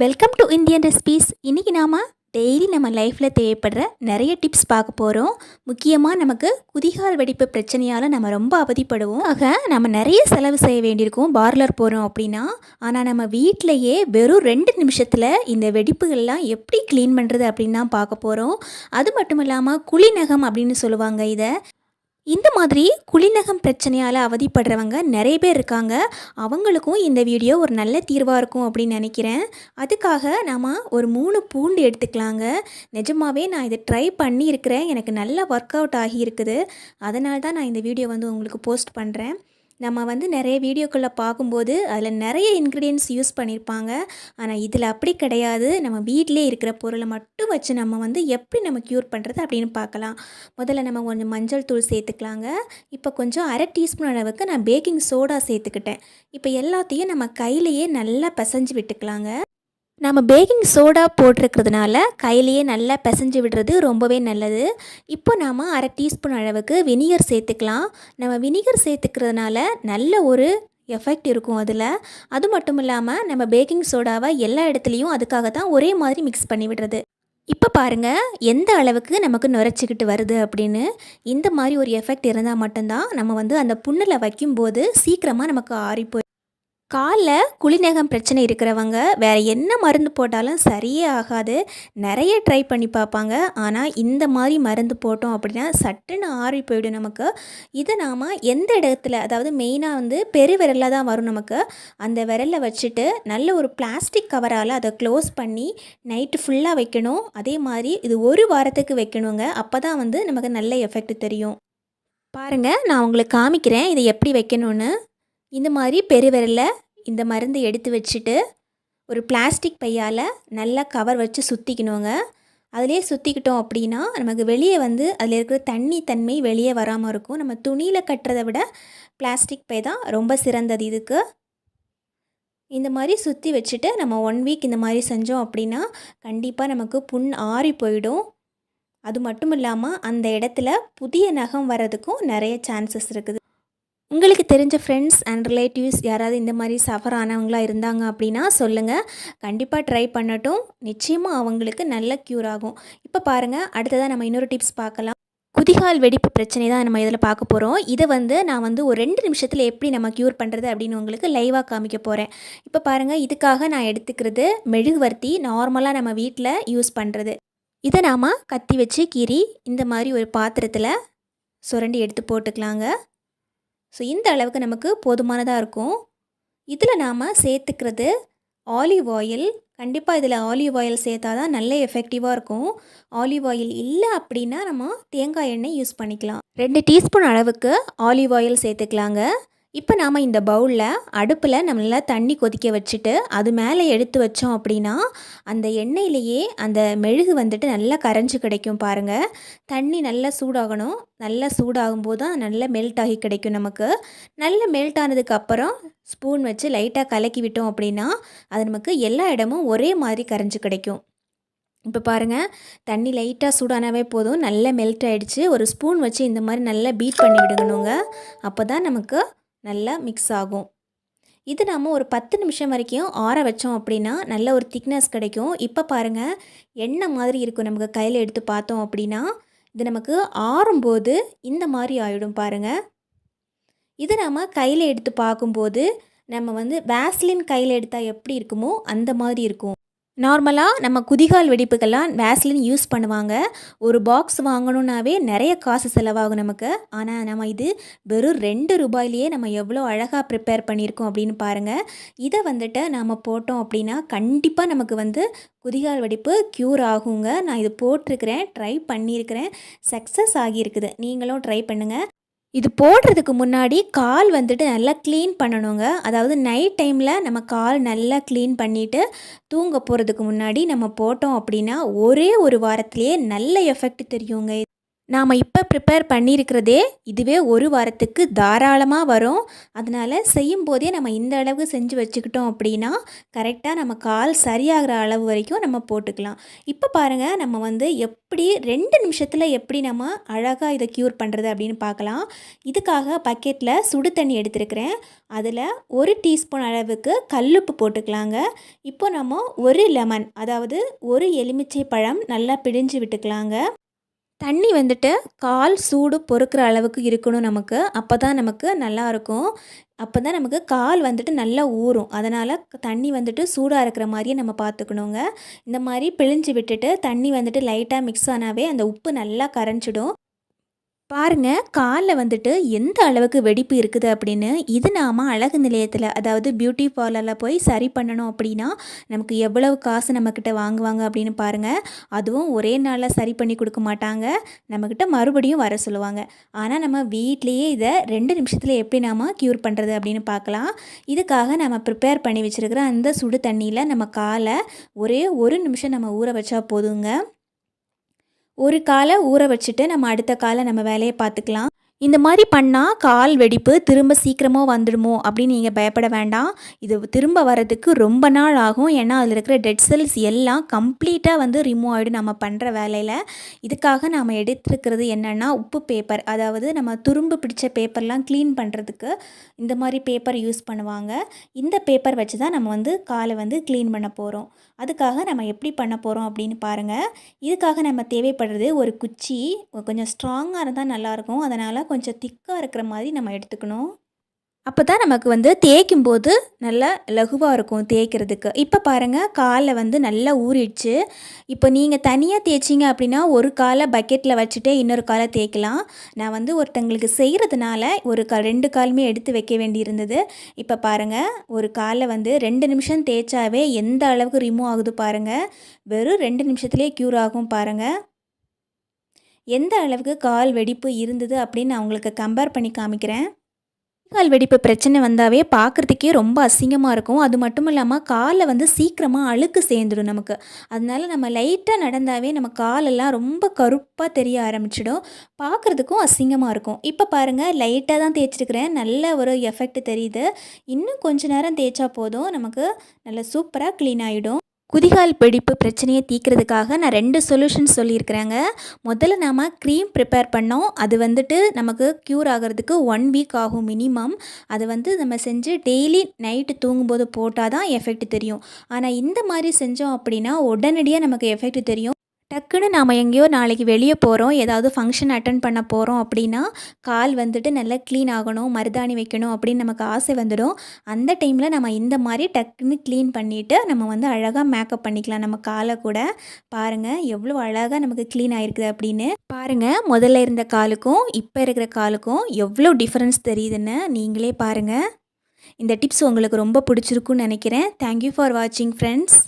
Welcome to Indian recipes இன்றைக்கி நாம் daily நம்ம லைஃப்பில் தேவைப்படுற நிறைய டிப்ஸ் பார்க்க போகிறோம் முக்கியமாக நமக்கு குதிகால் வெடிப்பு பிரச்சனையால் நம்ம ரொம்ப அவதிப்படுவோம். ஆக நம்ம நிறைய செலவு செய்ய வேண்டியிருக்கும். பார்லர் போகிறோம் அப்படின்னா ஆனால் நம்ம வீட்டிலையே வெறும் ரெண்டு நிமிஷத்தில் இந்த வெடிப்புகள்லாம் எப்படி க்ளீன் பண்ணுறது அப்படின்னு தான் பார்க்க போகிறோம் அது மட்டும் இல்லாமல் குழிநகம் அப்படின்னு சொல்லுவாங்க இதை. இந்த மாதிரி குளிநகம் பிரச்சனையால் அவதிப்படுறவங்க நிறைய பேர் இருக்காங்க. அவங்களுக்கும் இந்த வீடியோ ஒரு நல்ல தீர்வாக இருக்கும் அப்படின்னு நினைக்கிறேன். அதுக்காக நாம் ஒரு மூணு பூண்டு எடுத்துக்கலாங்க. நிஜமாவே நான் இதை ட்ரை பண்ணியிருக்கிறேன். எனக்கு நல்லா ஒர்க் அவுட் ஆகியிருக்குது அதனால தான் நான் இந்த வீடியோ வந்து உங்களுக்கு போஸ்ட் பண்ணுறேன் நம்ம வந்து நிறைய வீடியோக்களில் பார்க்கும்போது அதில் நிறைய இன்க்ரீடியன்ஸ் யூஸ் பண்ணியிருப்பாங்க ஆனால் இதில் அப்படி கிடையாது. நம்ம வீட்டிலே இருக்கிற பொருளை மட்டும் வச்சு நம்ம வந்து எப்படி நம்ம க்யூர் பண்ணுறது அப்படின்னு பார்க்கலாம். முதல்ல நம்ம கொஞ்சம் மஞ்சள் தூள் சேர்த்துக்கலாங்க. இப்போ கொஞ்சம் அரை டீஸ்பூன் அளவுக்கு நான் பேக்கிங் சோடா சேர்த்துக்கிட்டேன். இப்போ எல்லாத்தையும் நம்ம கையிலையே நல்லா பிசைஞ்சு விட்டுக்கலாங்க. நம்ம பேக்கிங் சோடா போட்டிருக்கிறதுனால கையிலேயே நல்லா பிசைஞ்சு விடுறது ரொம்பவே நல்லது. இப்போ நாம் அரை டீஸ்பூன் அளவுக்கு வினிகர் சேர்த்துக்கலாம். நம்ம வினிகர் சேர்த்துக்கிறதுனால நல்ல ஒரு எஃபெக்ட் இருக்கும் அதில். அது மட்டும் இல்லாமல் நம்ம பேக்கிங் சோடாவை எல்லா இடத்துலையும் அதுக்காக தான் ஒரே மாதிரி மிக்ஸ் பண்ணி விடுறது. இப்போ பாருங்கள் எந்த அளவுக்கு நமக்கு நுரைச்சிக்கிட்டு வருது அப்படின்னு. இந்த மாதிரி ஒரு எஃபெக்ட் இருந்தால் மட்டும்தான் நம்ம வந்து அந்த புண்ணில் வைக்கும்போது சீக்கிரமாக நமக்கு ஆறிப்போய் காலில் குளிநகம் பிரச்சனை இருக்கிறவங்க வேறு என்ன மருந்து போட்டாலும் சரியே ஆகாது. நிறைய ட்ரை பண்ணி பார்ப்பாங்க. ஆனால் இந்த மாதிரி மருந்து போட்டோம் அப்படின்னா சட்டுன்னு ஆறி போயிடும் நமக்கு. இதை நாம் எந்த இடத்துல அதாவது மெயினாக வந்து பெரு விரலில் தான் வரும் நமக்கு. அந்த விரலில் வச்சுட்டு நல்ல ஒரு பிளாஸ்டிக் கவரால் அதை க்ளோஸ் பண்ணி நைட்டு ஃபுல்லாக வைக்கணும். அதே மாதிரி இது ஒரு வாரத்துக்கு வைக்கணுங்க. அப்போ தான் வந்து நமக்கு நல்ல எஃபெக்ட் தெரியும். பாருங்கள் நான் உங்களுக்கு காமிக்கிறேன். இதை எப்படி வைக்கணும்னு. இந்த மாதிரி பெருவிரலில் இந்த மருந்து எடுத்து வச்சுட்டு ஒரு பிளாஸ்டிக் பையால் நல்லா கவர் வச்சு சுற்றிக்கணுங்க அதிலே சுற்றிக்கிட்டோம் அப்படின்னா நமக்கு வெளியே வந்து அதில் இருக்கிற தண்ணி தன்மை வெளியே வராமல் இருக்கும். நம்ம துணியில் கட்டுறதை விட பிளாஸ்டிக் பை தான் ரொம்ப சிறந்தது இதுக்கு. இந்த மாதிரி சுற்றி வச்சுட்டு நம்ம ஒன் வீக் இந்த மாதிரி செஞ்சோம் அப்படின்னா கண்டிப்பாக நமக்கு புண் ஆறி போயிடும். அது மட்டும் இல்லாமல் அந்த இடத்துல புதிய நகம் வர்றதுக்கும் நிறைய சான்சஸ் இருக்குது. உங்களுக்கு தெரிஞ்ச ஃப்ரெண்ட்ஸ் அண்ட் ரிலேட்டிவ்ஸ் யாராவது இந்த மாதிரி சஃபர் ஆனவங்களாக இருந்தாங்க அப்படின்னா சொல்லுங்கள் கண்டிப்பாக ட்ரை பண்ணட்டும். நிச்சயமாக அவங்களுக்கு நல்ல க்யூர் ஆகும். இப்போ பாருங்கள் அடுத்ததாக நம்ம இன்னொரு டிப்ஸ் பார்க்கலாம். குதிகால் வெடிப்பு பிரச்சனை தான் நம்ம இதில் பார்க்க போகிறோம் இதை வந்து நான் வந்து ஒரு ரெண்டு நிமிஷத்தில் எப்படி நம்ம க்யூர் பண்ணுறது அப்படின்னு உங்களுக்கு லைவாக காமிக்க போகிறேன் இப்போ பாருங்கள் இதுக்காக நான் எடுத்துக்கிறது மெழுகுவர்த்தி நார்மலாக நம்ம வீட்டில் யூஸ் பண்ணுறது இதை நாம் கத்தி வச்சு கீறி இந்த மாதிரி ஒரு பாத்திரத்தில் சுரண்டி எடுத்து போட்டுக்கலாங்க. ஸோ இந்த அளவுக்கு நமக்கு போதுமானதாக இருக்கும். இதில் நாம் சேர்த்துக்கிறது ஆலிவ் ஆயில் கண்டிப்பாக இதில் ஆலிவ் ஆயில் சேர்த்தா தான் நல்ல எஃபெக்டிவாக இருக்கும். ஆலிவ் ஆயில் இல்லை அப்படின்னா நம்ம தேங்காய் எண்ணெய் யூஸ் பண்ணிக்கலாம். ரெண்டு டீஸ்பூன் அளவுக்கு ஆலிவ் ஆயில் சேர்த்துக்கலாங்க. இப்போ நாம் இந்த பவுலில் அடுப்பில் நம்மளால் தண்ணி கொதிக்க வச்சுட்டு அது மேலே எடுத்து வச்சோம் அப்படின்னா அந்த எண்ணெயிலேயே அந்த மெழுகு வந்துட்டு நல்லா கரைஞ்சி கிடைக்கும் பாருங்கள் தண்ணி நல்லா சூடாகணும். நல்லா சூடாகும்போது தான் நல்லா மெல்ட் ஆகி கிடைக்கும் நமக்கு. நல்ல மெல்ட் ஆனதுக்கப்புறம் ஸ்பூன் வச்சு லைட்டாக கலக்கி விட்டோம் அப்படின்னா அது நமக்கு எல்லா இடமும் ஒரே மாதிரி கரைஞ்சி கிடைக்கும். இப்போ பாருங்கள் தண்ணி லைட்டாக சூடானாவே போதும். நல்லா மெல்ட் ஆகிடுச்சு ஒரு ஸ்பூன் வச்சு இந்த மாதிரி நல்லா பீட் பண்ணி விடுங்கணுங்க. அப்போ தான் நமக்கு நல்லா மிக்ஸ் ஆகும். இது நாம் ஒரு பத்து நிமிஷம் வரைக்கும் ஆற வச்சோம் அப்படின்னா நல்ல ஒரு திக்னஸ் கிடைக்கும். இப்போ பாருங்கள் எண்ணெய் மாதிரி இருக்கும் நமக்கு கையில் எடுத்து பார்த்தோம் அப்படின்னா இது நமக்கு ஆறும்போது இந்த மாதிரி ஆகிடும் பாருங்கள் இது நாம் கையில் எடுத்து பார்க்கும்போது நம்ம வந்து வேஸ்லின் கையில் எடுத்தால் எப்படி இருக்குமோ அந்த மாதிரி இருக்கும். நார்மலாக நம்ம குதிகால் வெடிப்புக்கெல்லாம் வேஸ்லின் யூஸ் பண்ணுவாங்க. ஒரு பாக்ஸ் வாங்கணுன்னாவே நிறைய காசு செலவாகும் நமக்கு. ஆனால் நம்ம இது வெறும் ரெண்டு ரூபாயிலேயே நம்ம எவ்வளோ அழகாக ப்ரிப்பேர் பண்ணியிருக்கோம் அப்படின்னு பாருங்கள் இதை வந்துட்டு நாம் போட்டோம் அப்படின்னா கண்டிப்பாக நமக்கு வந்து குதிகால் வெடிப்பு க்யூர் ஆகுங்க. நான் இது போட்டிருக்கிறேன் ட்ரை பண்ணியிருக்கிறேன். சக்ஸஸ் ஆகியிருக்குது. நீங்களும் ட்ரை பண்ணுங்கள் இது போடுறதுக்கு முன்னாடி கால் வந்துட்டு நல்லா க்ளீன் பண்ணணுங்க. அதாவது நைட் டைமில் நம்ம கால் நல்லா க்ளீன் பண்ணிவிட்டு தூங்க போகிறதுக்கு முன்னாடி நம்ம போட்டோம் அப்படின்னா ஒரே ஒரு வாரத்துலேயே நல்ல எஃபெக்ட் தெரியுங்க. நாம் இப்போ ப்ரிப்பேர் பண்ணியிருக்கிறதே இதுவே ஒரு வாரத்துக்கு தாராளமாக வரும். அதனால் செய்யும் போதே நம்ம இந்த அளவுக்கு செஞ்சு வச்சுக்கிட்டோம் அப்படின்னா கரெக்டாக நம்ம கால் சரியாகிற அளவு வரைக்கும் நம்ம போட்டுக்கலாம். இப்போ பாருங்கள் நம்ம வந்து எப்படி ரெண்டு நிமிஷத்தில் எப்படி நம்ம அழகாக இதை க்யூர் பண்ணுறது அப்படின்னு பார்க்கலாம். இதுக்காக பக்கெட்டில் சுடு தண்ணி எடுத்துருக்கிறேன். அதில் ஒரு டீஸ்பூன் அளவுக்கு கல்லுப்பு போட்டுக்கலாங்க. இப்போ நம்ம ஒரு லெமன் அதாவது ஒரு எலுமிச்சை பழம் நல்லா பிழிஞ்சு விட்டுக்கலாங்க. தண்ணி வந்துட்டு கால் சூடு பொறுக்கிற அளவுக்கு இருக்கணும் நமக்கு. அப்போ தான் நமக்கு நல்லாயிருக்கும் அப்போ தான் நமக்கு கால் வந்துட்டு நல்லா ஊறும். அதனால் தண்ணி வந்துட்டு சூடாக இருக்கிற மாதிரியே நம்ம பார்த்துக்கணுங்க இந்த மாதிரி பிழிஞ்சு விட்டுட்டு தண்ணி வந்துட்டு லைட்டாக மிக்ஸ் ஆனாவே அந்த உப்பு நல்லா கரைஞ்சிடும். பாருங்க காலில் வந்துட்டு எந்த அளவுக்கு வெடிப்பு இருக்குது அப்படின்னு இது நாம் அழகு நிலையத்தில் அதாவது பியூட்டி பார்லரில் போய் சரி பண்ணணும் அப்படின்னா நமக்கு எவ்வளவு காசு நம்மக்கிட்ட வாங்குவாங்க அப்படின்னு பாருங்கள் அதுவும் ஒரே நாளில் சரி பண்ணி கொடுக்க மாட்டாங்க. நம்மக்கிட்ட மறுபடியும் வர சொல்லுவாங்க. ஆனால் நம்ம வீட்லேயே இதை ரெண்டு நிமிஷத்தில் எப்படி நாம் க்யூர் பண்ணுறது அப்படின்னு பார்க்கலாம் இதுக்காக நம்ம ப்ரிப்பேர் பண்ணி வச்சுருக்கிற அந்த சுடு தண்ணியில் நம்ம காலை ஒரே ஒரு நிமிஷம் நம்ம ஊற வச்சா போதுங்க. ஒரு காலை ஊற வச்சுட்டு நம்ம அடுத்த காலை நம்ம வேலையை பார்த்துக்கலாம். இந்த மாதிரி பண்ணால் கால் வெடிப்பு திரும்ப சீக்கிரமாக வந்துடுமோ அப்படின்னு நீங்கள் பயப்பட வேண்டாம். இது திரும்ப வரதுக்கு ரொம்ப நாள் ஆகும். ஏன்னா அதில் இருக்கிற டெட் செல்ஸ் எல்லாம் கம்ப்ளீட்டாக வந்து ரிமூவ் ஆகிடும் நம்ம பண்ணுற வேலையில். இதுக்காக நாம் எடுத்துருக்கிறது என்னென்னா உப்பு பேப்பர் அதாவது நம்ம துரும்பு பிடிச்ச பேப்பர்லாம் க்ளீன் பண்ணுறதுக்கு இந்த மாதிரி பேப்பர் யூஸ் பண்ணுவாங்க. இந்த பேப்பர் வச்சு தான் நம்ம வந்து காலை வந்து க்ளீன் பண்ண போகிறோம் அதுக்காக நம்ம எப்படி பண்ண போகிறோம் அப்படின்னு பாருங்கள் இதுக்காக நம்ம தேவைப்படுறது ஒரு குச்சி கொஞ்சம் ஸ்ட்ராங்காக இருந்தால் நல்லாயிருக்கும் அதனால் கொஞ்சம் திக்காக இருக்கிற மாதிரி நம்ம எடுத்துக்கணும். அப்போ தான் நமக்கு வந்து தேய்க்கும் போது நல்லா லகுவாக இருக்கும் தேய்க்கிறதுக்கு. இப்போ பாருங்கள் காலில் வந்து நல்லா ஊறிடுச்சு. இப்போ நீங்கள் தனியாக தேய்ச்சிங்க அப்படின்னா ஒரு காலை பக்கெட்டில் வச்சுட்டே இன்னொரு காலை தேய்க்கலாம். நான் வந்து ஒருத்தங்களுக்கு செய்கிறதுனால ஒரு கா ரெண்டு காலுமே எடுத்து வைக்க வேண்டியிருந்தது. இப்போ பாருங்கள் ஒரு காலை வந்து ரெண்டு நிமிஷம் தேய்ச்சாவே எந்த அளவுக்கு ரிமூவ் ஆகுது பாருங்கள் வெறும் ரெண்டு நிமிஷத்துலேயே க்யூர் ஆகும் பாருங்கள் எந்த அளவுக்கு கால் வெடிப்பு இருந்தது அப்படின்னு நான் உங்களுக்கு கம்பேர் பண்ணி காமிக்கிறேன். கால் வெடிப்பு பிரச்சனை வந்தாவே பார்க்குறதுக்கே ரொம்ப அசிங்கமாக இருக்கும். அது மட்டும் இல்லாமல் காலில் வந்து சீக்கிரமாக அழுக்கு சேர்ந்துடும் நமக்கு. அதனால நம்ம லைட்டாக நடந்தாவே நம்ம காலெல்லாம் ரொம்ப கருப்பாக தெரிய ஆரம்பிச்சிடும். பார்க்குறதுக்கும் அசிங்கமாக இருக்கும். இப்போ பாருங்கள் லைட்டாக தான் தேய்ச்சிருக்கிறேன். நல்ல ஒரு எஃபெக்ட் தெரியுது. இன்னும் கொஞ்ச நேரம் தேய்ச்சா போதும். நமக்கு நல்ல சூப்பராக க்ளீன் ஆகிடும் குதிகால் பிடிப்பு பிரச்சனையை தீர்க்கிறதுக்காக நான் ரெண்டு சொல்யூஷன்ஸ் சொல்லியிருக்கிறேங்க. முதல்ல நாம் க்ரீம் ப்ரிப்பேர் பண்ணோம். அது வந்துட்டு நமக்கு க்யூர் ஆகிறதுக்கு ஒன் வீக் ஆகும் மினிமம் அதை வந்து நம்ம செஞ்சு டெய்லி நைட்டு தூங்கும்போது போட்டால் தான் எஃபெக்ட் தெரியும். ஆனால் இந்த மாதிரி செஞ்சோம் அப்படின்னா உடனடியாக நமக்கு எஃபெக்ட் தெரியும். டக்குன்னு நாம் எங்கேயோ நாளைக்கு வெளியே போகிறோம் ஏதாவது ஃபங்க்ஷன் அட்டன் பண்ண போகிறோம் அப்படின்னா கால் வந்துட்டு நல்லா க்ளீன் ஆகணும் மருதாணி வைக்கணும் அப்படின்னு நமக்கு ஆசை வந்துடும். அந்த டைமில் நம்ம இந்த மாதிரி டக்குன்னு க்ளீன் பண்ணிவிட்டு நம்ம வந்து அழகாக மேக்கப் பண்ணிக்கலாம். நம்ம காலை கூட பாருங்கள் எவ்வளோ அழகாக நமக்கு க்ளீன் ஆகிருக்குது அப்படின்னு. பாருங்கள் முதல்ல இருந்த காலுக்கும் இப்போ இருக்கிற காலுக்கும் எவ்வளோ டிஃப்ரென்ஸ் தெரியுதுன்னு நீங்களே பாருங்கள் இந்த டிப்ஸ் உங்களுக்கு ரொம்ப பிடிச்சிருக்குன்னு நினைக்கிறேன். தேங்க்யூ ஃபார் வாட்சிங் ஃப்ரெண்ட்ஸ்